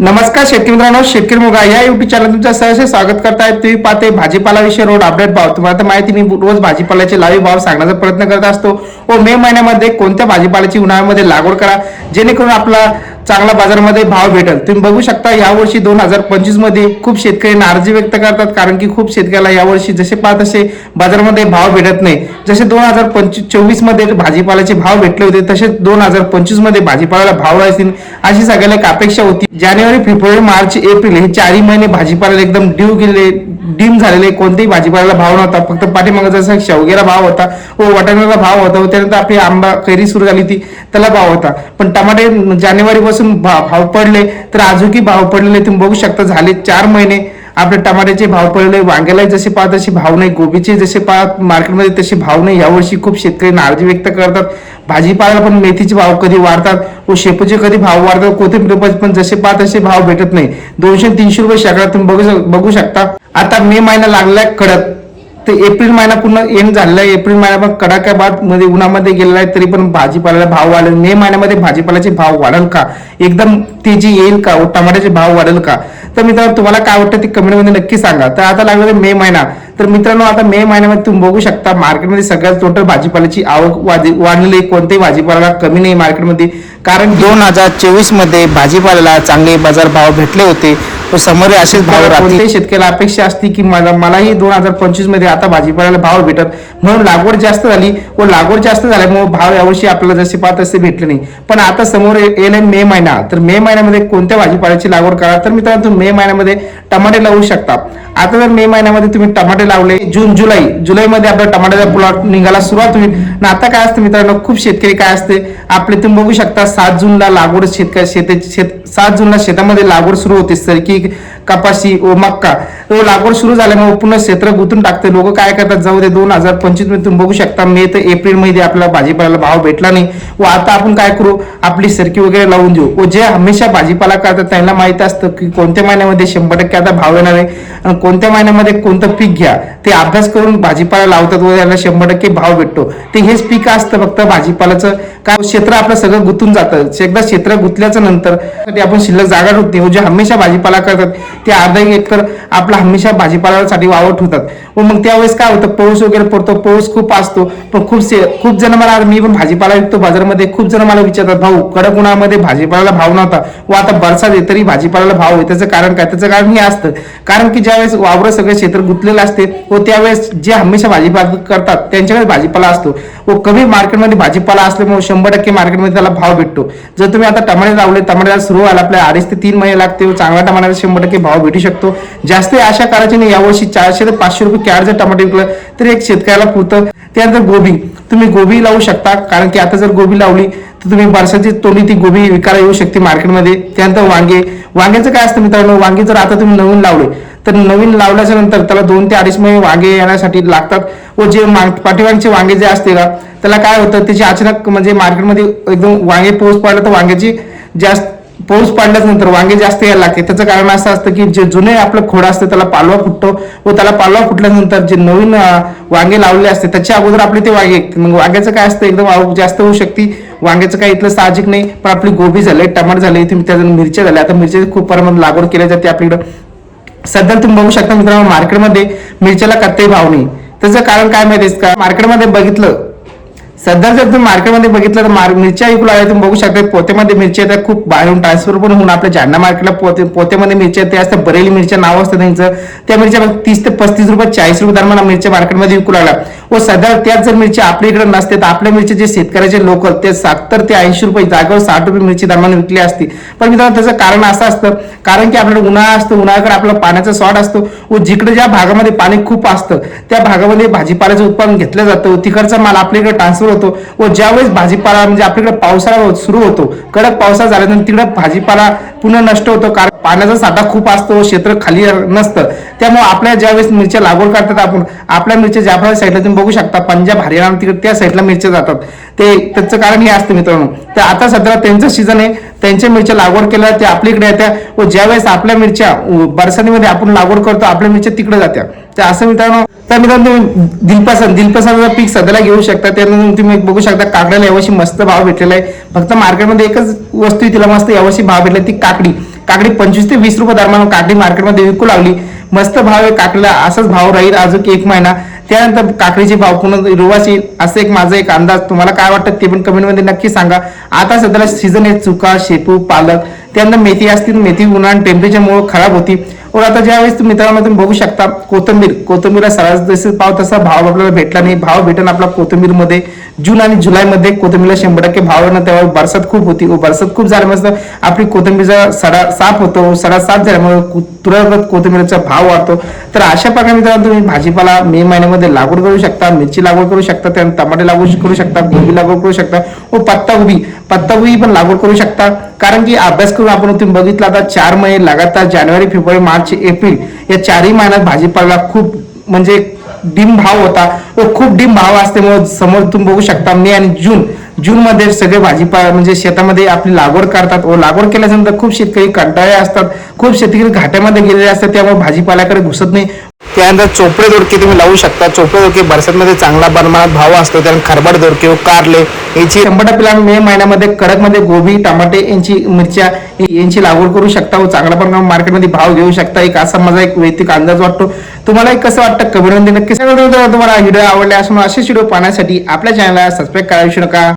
नमस्कार शेतकरी मित्रांनो शेतकरी मुगा या युट्यूब चॅनल तुमचं सहर्ष स्वागत करताय. तुम्ही पाहते भाजीपाला विषय रोड अपडेट भाव. तुम्हाला तर माहिती मी रोज भाजीपाल्याचे लाईव्ह भाव सांगण्याचा प्रयत्न करत असतो. व मे महिन्यामध्ये कोणत्या भाजीपाल्याची उन्हाळ्यामध्ये लागवड करा जेणेकरून आपला चांगला बाजारामध्ये भाव भेटेल. तुम्ही बघू शकता यावर्षी दोन हजार पंचवीसमध्ये खूप शेतकरी नाराजी व्यक्त करतात कारण की खूप शेतकऱ्याला यावर्षी जसे पाहत तसे बाजारामध्ये भाव भेटत नाही. जसे दोन हजार पंचवीस चोवीसमध्ये भाजीपाल्याचे भाव भेटले होते तसेच दोन हजार पंचवीसमध्ये भाजीपाल्याला भाव राहतील अशी सगळ्याला एक अपेक्षा होती. जानेवारी फेब्रुवारी मार्च एप्रिल हे चारही महिने भाजीपाल्याला एकदम ड्यू गेले डीम झालेले कोणत्याही भाजीपाल्याला भाव नव्हता. फक्त पाठीमागं जसा शेवगेला भाव होता व वाटाण्याला भाव होता व त्यानंतर आपली आंबा कैरी सुरू झाली ती त्याला भाव होता. पण टमाटे जानेवारी पासून भाव पडले तर अजूनही भाव पडलेले तुम्ही बघू शकता. झाले चार महिने आपले टमाट्याचे भाव पडले वांग्याला जसे पाहत तसे भाव नाही गोबीचे जसे पाहत मार्केटमध्ये तसे भाव नाही. यावर्षी खूप शेतकरी नाराजी व्यक्त करतात. भाजीपाला पण मेथीचे भाव कधी वाढतात व शेपूचे कधी भाव वाढतात कोथिंबीर पण जसे पाहत तसे भाव भेटत नाही. दोनशे तीनशे रुपये शेकडा तुम्ही बघू शक- बघू शकता. आता मे महिना लागलाय कडक. ते एप्रिल महिना पूर्ण एंड झालेला आहे. एप्रिल महिना पण कडाक्याबादमध्ये उन्हामध्ये गेलेला आहे तरी पण भाजीपाल्याला भाव वाढेल. मे महिन्यामध्ये भाजीपाल्याचे भाव वाढेल का? एकदम तेजी येईल का? व टमाट्याचे भाव वाढेल का? तर मित्रांनो तुम्हाला काय वाटतं ते कमेंटमध्ये नक्की सांगा. तर आता लागलेला मे महिना. तर मित्रांनो आता मे महिन्यामध्ये तुम्ही बघू शकता मार्केटमध्ये सगळ्यात टोटल भाजीपाल्याची आवक वाढी- वाढलेली. कोणत्याही भाजीपाल्याला कमी नाही मार्केटमध्ये. कारण दोन हजार चोवीसमध्ये भाजीपाल्याला चांगले बाजार भाव भेटले होते. व समोर असेच भाव कोणत्याही शेतकऱ्याला अपेक्षा असते की मला मलाही दोन हजार पंचवीसमध्ये आता भाजीपाल्याला भाव भेटत म्हणून लागवड जास्त झाली व लागवड जास्त झाल्यामुळे भाव यावर्षी आपल्याला जसे पाहत तसे भेटले नाही. पण आता समोर येईल मे महिना. तर मे महिन्यामध्ये कोणत्या भाजीपाल्याची लागवड करा? तर मित्रांनो तुम्ही मे महिन्यामध्ये टमाटे लावू शकता. आता जर मे महिन्यामध्ये तुम्ही टमाटे लावले जून जुलै जुलैमध्ये आपला टमाट्याचा प्लॉट निघायला सुरुवात होईल. ना आता काय असतं मित्रांनो खूप शेतकरी काय असते आपले तुम्ही बघू शकता सात जूनला लागवड शेतकरी शेत शेत सात जूनला शेतामध्ये लागवड सुरू होते. सरकी कपाशी व मक्का. व लागवड सुरू झाल्यामुळे पूर्ण क्षेत्र गुंतून टाकते लोक काय करतात? जाऊ दे दोन हजार पंचवीसमध्ये तुम्ही बघू शकता. मे ते एप्रिलमध्ये आपल्याला भाजीपाल्याला भाव भेटला नाही. व आता आपण काय करू? आपली सरकी वगैरे लावून देऊ. व जे हमेशा भाजीपाला करतात त्यांना माहीत असतं की कोणत्या महिन्यामध्ये शंभर टक्के आता भाव येणार आहे आणि कोणत्या महिन्यामध्ये कोणतं पीक घ्या. ते अभ्यास करून भाजीपाला लावतात व त्यांना शंभर टक्के भाव भेटतो. ते हेच पीक असतं फक्त भाजीपाल्याचं. का क्षेत्र आपलं सगळं गुंतून जातं. एकदा क्षेत्र गुंतल्याच्या नंतर आपण शिल्लक जागा ठेवत. नाही व जे म्हणजे हमेशा भाजीपाला करतात. ते अर्धा एकतर एकर आपला हमेशा भाजीपाल्यासाठी वावर ठेवतात. व मग त्यावेळेस काय होतं? पाऊस वगैरे पडतो. पाऊस खूप असतो. पण खूप से खूप जण मला मी पण भाजीपाला विकतो बाजारामध्ये खूप जण मला विचारतात भाऊ कडक उन्हामध्ये भाजीपाल्याला भाव नव्हता. व आता बरसात आहे तरी भाजीपाल्याला भाव आहे. त्याचं कारण काय? त्याचं कारण हे असतं. कारण की ज्यावेळेस वावर सगळं क्षेत्र गुंतलेलं असते व त्यावेळेस जे हमेशा भाजीपाला करतात त्यांच्याकडे भाजीपाला असतो. व कमी मार्केटमध्ये भाजीपाला असल्यामुळे शंभर टक्के मार्केटमध्ये त्याला भाव भेटतो. जर तुम्ही आता टमाटे लावले टमाट्याला सुरू व्हायला आपल्या अडीच ते तीन महिने लागते चांगल्या टमाट्याला शंभर टक्के भाव भेटू शकतो. जास्त आशा करायची नाही यावर्षी चारशे ते पाचशे रुपये कॅड जर टमाटे विकलं तर एक शेतकऱ्याला पुरतं. त्यानंतर गोबी तुम्ही गोबी लावू शकता कारण की आता जर गोबी लावली तर तुम्ही वर्षाची तोंडी ती गोबी विकायला येऊ शकते मार्केटमध्ये. त्यानंतर वांगे. वांग्याचं काय असतं मित्रांनो वांगे जर आता तुम्ही नवीन लावले तर नवीन लावल्याच्या नंतर त्याला दोन ते अडीच महिने वांगे येण्यासाठी लागतात व जे मा- पाठीमागचे वांगे जे असते त्याला काय होतं त्याची अचानक म्हणजे मार्केटमध्ये एकदम वांगे पाऊस पडला तर वांग्याची जास्त पाऊस पाडल्यानंतर वांगे जास्त यायला लागते. त्याचं कारण असं असतं की जे जुने आपलं खोड असतं त्याला पालवा फुटतो व त्याला पालवा फुटल्यानंतर जे नवीन वांगे लावले असते त्याच्या अगोदर आपले ते वांगे मग वांग्याचं काय असतं एकदम आवक जास्त होऊ शकते. वांग्याचं काय इथलं साहजिक नाही पण आपली गोबी झाले टमाट झाले इथे त्याच्या मिरच्या झाल्या. आता मिरच्या खूप प्रमाणात लागवड केली जाते आपल्याकडं. सध्या तुम्ही बघू शकता मित्रांनो मार्केटमध्ये मिरच्याला कत्ते भाव नाही त्याचं कारण काय माहिती का? मार्केटमध्ये बघितलं सध्या जर तुम्ही मार्केटमध्ये बघितलं तर मार मिरच्या विकू लागल्या तुम्ही बघू शकता पोत्यामध्ये मिरच्या येतात खूप बाहेरून ट्रान्सफर पण होऊन आपल्या जालना मार्केटला पोते पोत्यामध्ये मिरच्या ते असतात बरेली मिरच्या नाव असतं त्यांचं. त्या मिरच्या तीस ते पस्तीस रुपये चाळीस रुपये दरम्यान मिरच्या मार्केटमध्ये विकू लागला. व सध्या त्याच जर मिरच्या आपल्या इकडे नसते तर आपल्या मिरच्या जे शेतकऱ्याचे लोक ते सत्तर ते ऐंशी रुपये जागेवर साठ रुपये मिरची दरम्यान विकली असती. पण मित्रांनो त्याचं कारण असं असतं कारण की आपल्याकडे उन्हाळा असतो उन्हाळ्याकडे आपला पाण्याचा शॉर्ट असतो. व जिकडे ज्या भागामध्ये पाणी खूप असतं त्या भागामध्ये भाजीपाल्याचं उत्पादन घेतलं जातं. तिकडचा माल आपल्याकडे ट्रान्सफर होतो व ज्यावेळेस भाजीपाला म्हणजे आपल्याकडे पावसाळा हो- सुरू होतो कडक पावसाळा झाल्यानंतर तिकडे भाजीपाला पुन्हा नष्ट होतो. कारण पाण्याचा साठा खूप असतो क्षेत्र खाली नसतं. त्यामुळे आपल्या ज्यावेळेस मिरच्या लागवड करतात आपण आपल्या मिरच्या ज्या साईडला तुम्ही बघू शकता पंजाब हरियाणा तिकडे त्या साईडला मिरच्या जातात. ते त्याचं कारण हे असतं मित्रांनो. तर आता सध्या त्यांचं सीझन आहे त्यांच्या मिरच्या लागवड केल्या ते आपल्याकडे येत्या व ज्यावेळेस आपल्या मिरच्या बरसातीमध्ये आपण लागवड करतो आपल्या मिरच्या तिकडे जात्या. तर असं मित्रांनो तर मित्रांनो तुम्ही दिलपसंत दिलपसंतचं पीक सध्याला घेऊ शकता. त्यानंतर तुम्ही बघू शकता काकड्याला यावर्षी मस्त भाव भेटलेला आहे. फक्त मार्केटमध्ये एकच वस्तू आहे तिला मस्त यावर्षी भाव भेटला ती काकडी. काकडी पंचवीस ते वीस रुपये दरम्यान काकडी मार्केटमध्ये विकू लागली. मस्त भाव आहे काकडीला असाच भाव राहील अजून एक महिना. त्यानंतर काकडीचे भाव पुन्हा रुवास येईल असं एक माझा एक अंदाज. तुम्हाला काय वाटतं ते पण कमेंटमध्ये नक्की सांगा. आता सध्याला सीझन आहे चुका शेपू पालक. त्यानंतर मेथी असतील मेथी उन्हाळ्यात टेम्परेचरमुळे खराब होती. व आता ज्यावेळेस तुम्ही मित्रांनो तुम्ही बघू शकता कोथंबीर. कोथंबीरला सरास जसे पाव तसा भाव आपल्याला भेटला नाही. भाव भेटेल आपला कोथंबीरमध्ये. जून आणि जुलैमध्ये कोथंबीरला शंभर टक्के भाव आहे ना बरसात खूप होती. व बरसात खूप झाल्यामुळे आपली कोथंबीरचा सडा साफ होतो. सडा साफ झाल्यामुळे तुरंत कोथंबीरचा भाव वाढतो. तर अशा प्रकारे मित्रांनो तुम्ही भाजीपाला मे महिन्यामध्ये लागवड करू शकता मिरची लागवड करू शकता त्यानंतर टमाटे लागवड करू शकता गोबी लागवड करू शकता हो, व पत्तागोबी पत्तागोबी पण लागवड करू शकता. कारण की अभ्यास करून आपण तुम्ही बघितला आता चार महिने लगातार जानेवारी फेब्रुवारी मार्च एप्रिल या चारही महिन्यात भाजीपाला खूप म्हणजे डिम भाव होता. व खूप डिम भाव असल्यामुळे समोर तुम्ही बघू शकता मे आणि जून. जून मध्ये सगळे भाजीपाला म्हणजे शेतामध्ये आपली लागवड करतात व लागवड केल्यानंतर खूप शेतकरी कंटाळे असतात. खूप शेतकरी घाट्यामध्ये गेलेले असतात त्यामुळे भाजीपाल्याकडे घुसत नाही. त्यानंतर चोपडे दोडके तुम्ही लावू शकता. चोपडे दोडके बरसातमध्ये चांगला प्रमाणात भाव असतो. त्यानंतर खरबड दोडके कारले याची शंभर टक्के मे महिन्यामध्ये कडकमध्ये गोबी टमाटे यांची मिरच्या यांची लागवड करू शकता व चांगला प्रमाणात मार्केटमध्ये भाव घेऊ शकता. एक असा माझा एक वैयक्तिक अंदाज वाटतो. तुम्हाला एक कसं वाटतं? कमेंटमध्ये नक्की सांगा. तुम्हाला व्हिडिओ आवडले असून असेच व्हिडिओ पाहण्यासाठी आपल्या चॅनलला सबस्क्राईब करायला नका.